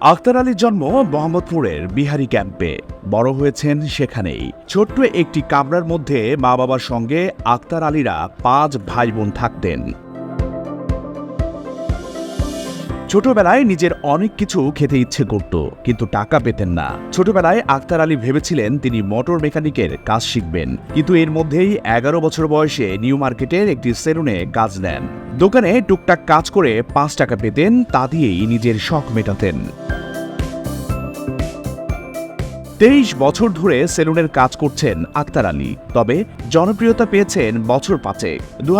আখতার আলীর জন্ম মোহাম্মদপুরের বিহারি ক্যাম্পে। বড় হয়েছেন সেখানেই। ছোট্ট একটি কামরার মধ্যে মা বাবার সঙ্গে আখতার আলীরা পাঁচ ভাই বোন থাকতেন। ছোটবেলায় নিজের অনেক কিছু খেতে ইচ্ছে করত, কিন্তু টাকা পেতেন না। ছোটবেলায় আক্তার আলী ভেবেছিলেন তিনি মোটর মেকানিকের কাজ শিখবেন, কিন্তু এর মধ্যেই এগারো বছর বয়সে নিউ মার্কেটের একটি সেলুনে কাজ নেন। দোকানে টুকটাক কাজ করে পাঁচ টাকা পেতেন, তা দিয়েই নিজের শখ মেটাতেন। তেইশ বছর ধরে সেলুনের কাজ করছেন আক্তার আলী, তবে জনপ্রিয়তা পেয়েছেন বছর পাঁচেক। দু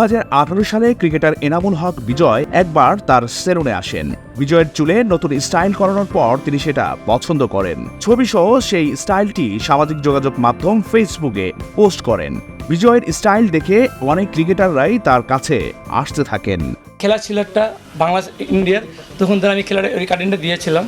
সালে ক্রিকেটার এনামুল হক বিজয় একবার তার সেলুনে আসেন। বিজয়ের চুলে নতুন স্টাইল করানোর পর তিনি সেটা পছন্দ করেন। ছবি সহ সেই স্টাইলটি সামাজিক যোগাযোগ মাধ্যম ফেসবুকে পোস্ট করেন। বিজয়ের স্টাইল দেখে অনেক ক্রিকেটাররাই তার কাছে আসতে থাকেন। খেলা ছিল একটা বাংলাদেশ, ইন্ডিয়ার। তখন ধর আমি খেলার ওই কাটিংটা দিয়েছিলাম।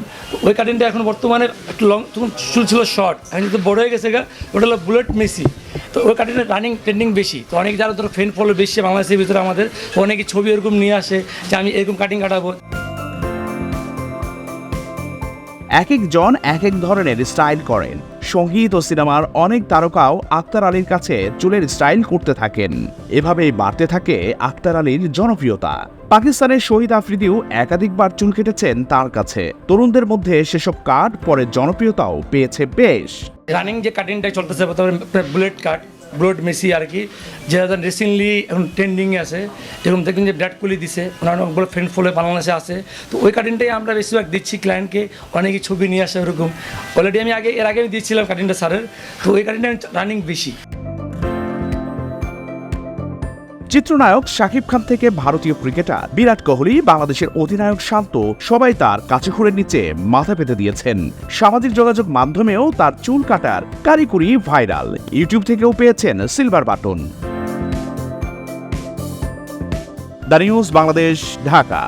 ওই কাটিংটা এখন বর্তমানে একটু লং তখন চুল ছিল শর্ট এখন যেহেতু বড় হয়ে গেছে ওটা হলো বুলেট মেসি তো ওই কাটিংটা রানিং ট্রেন্ডিং বেশি। তো অনেক যারা ধরো ফ্রেন্ড ফলো বেশি, বাংলাদেশের ভিতরে আমাদের, অনেকে ছবি এরকম নিয়ে আসে যে আমি এরকম কাটিং কাটাবো। এক একজন এক এক ধরনের স্টাইল করেন। সংগীত ও সিনেমার অনেক তারকাও আক্তার আলীর কাছে চুলের স্টাইল করতে থাকেন। এভাবেই বাড়তে থাকে আক্তার আলীর জনপ্রিয়তা। পাকিস্তানের শহীদ আফ্রিদিও একাধিকবার চুল কেটেছেন তার কাছে। তরুণদের মধ্যে সেসব কাট পরে জনপ্রিয়তাও পেয়েছে বেশ। রানিং যে কাটিংটা চলতেছে বুলেট কাট বুলেট মেসি আর কি যেটা রিসেন্টলি এখন ট্রেন্ডিংয়ে আছে, যেরকম দেখবেন যে বিরাট কোহলি দিছে ওনার অনেকগুলো ফ্রেন্ড ফলো বাংলাদেশে আছে। তো ওই কাটিংটাই আমরা বেশিরভাগ দিচ্ছি ক্লায়েন্টকে অনেকে ছবি নিয়ে আসে ওরকম। অলরেডি আমি আগে, এর আগে আমি দিচ্ছিলাম কাটিংটা স্যারের তো ওই কাটিংটা রানিং বেশি। চিত্রনায়ক শাকিব খান থেকে ভারতীয় ক্রিকেটার বিরাট কোহলি, বাংলাদেশের অধিনায়ক শান্ত সবাই তার কাছে ঘুরে নিচে মাথা পেতে দিয়েছেন। সামাজিক যোগাযোগ মাধ্যমেও তার চুল কাটার কারিকুরি ভাইরাল। ইউটিউব থেকেও পেয়েছেন silver button. The news, Bangladesh, Dhaka.